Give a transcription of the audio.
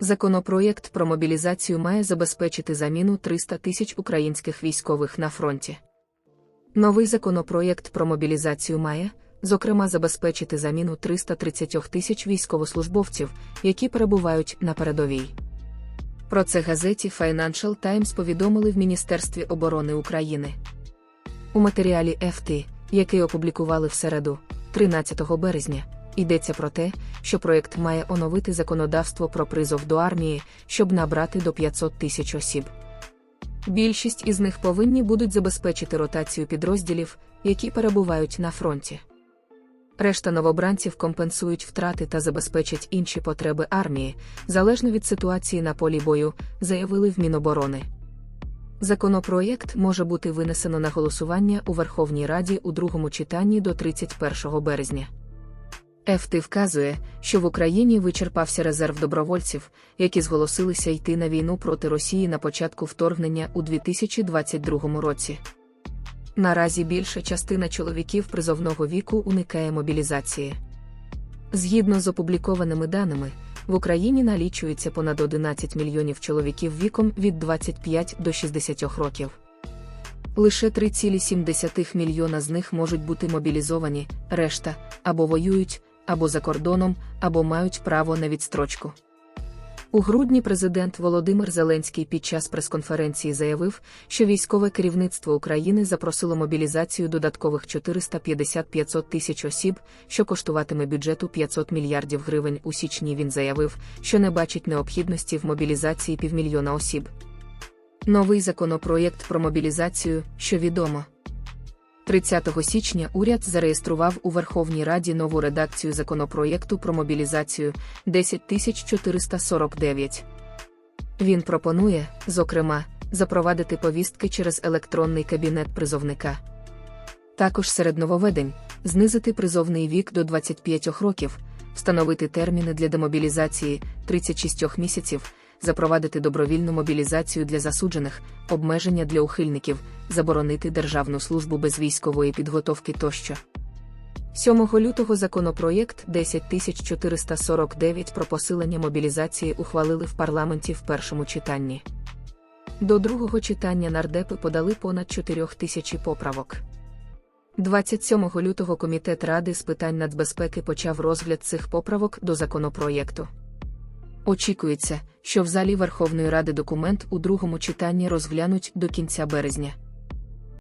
Законопроєкт про мобілізацію має забезпечити заміну 300 тисяч українських військових на фронті. Новий законопроєкт про мобілізацію має, зокрема, забезпечити заміну 330 тисяч військовослужбовців, які перебувають на передовій. Про це газеті Financial Times повідомили в Міністерстві оборони України. У матеріалі FT, який опублікували в середу, 13 березня, йдеться про те, що проєкт має оновити законодавство про призов до армії, щоб набрати до 500 тисяч осіб. Більшість із них повинні будуть забезпечити ротацію підрозділів, які перебувають на фронті. Решта новобранців компенсують втрати та забезпечать інші потреби армії, залежно від ситуації на полі бою, заявили в Міноборони. Законопроєкт може бути винесено на голосування у Верховній Раді у другому читанні до 31 березня. ФТ вказує, що в Україні вичерпався резерв добровольців, які зголосилися йти на війну проти Росії на початку вторгнення у 2022 році. Наразі більша частина чоловіків призовного віку уникає мобілізації. Згідно з опублікованими даними, в Україні налічується понад 11 мільйонів чоловіків віком від 25 до 60 років. Лише 3,7 мільйона з них можуть бути мобілізовані, решта або воюють, або за кордоном, або мають право на відстрочку. У грудні президент Володимир Зеленський під час прес-конференції заявив, що військове керівництво України запросило мобілізацію додаткових 450-500 тисяч осіб, що коштуватиме бюджету 500 мільярдів гривень. У січні він заявив, що не бачить необхідності в мобілізації півмільйона осіб. Новий законопроєкт про мобілізацію, що відомо. 30 січня уряд зареєстрував у Верховній Раді нову редакцію законопроєкту про мобілізацію 10449. Він пропонує, зокрема, запровадити повістки через електронний кабінет призовника. Також серед нововведень знизити призовний вік до 25 років, встановити терміни для демобілізації 36 місяців, запровадити добровільну мобілізацію для засуджених, обмеження для ухильників, заборонити державну службу без військової підготовки тощо. 7 лютого законопроєкт 10449 про посилення мобілізації ухвалили в парламенті в першому читанні. До другого читання нардепи подали понад 4 тисячі поправок. 27 лютого Комітет Ради з питань нацбезпеки почав розгляд цих поправок до законопроєкту. Очікується, що в залі Верховної Ради документ у другому читанні розглянуть до кінця березня.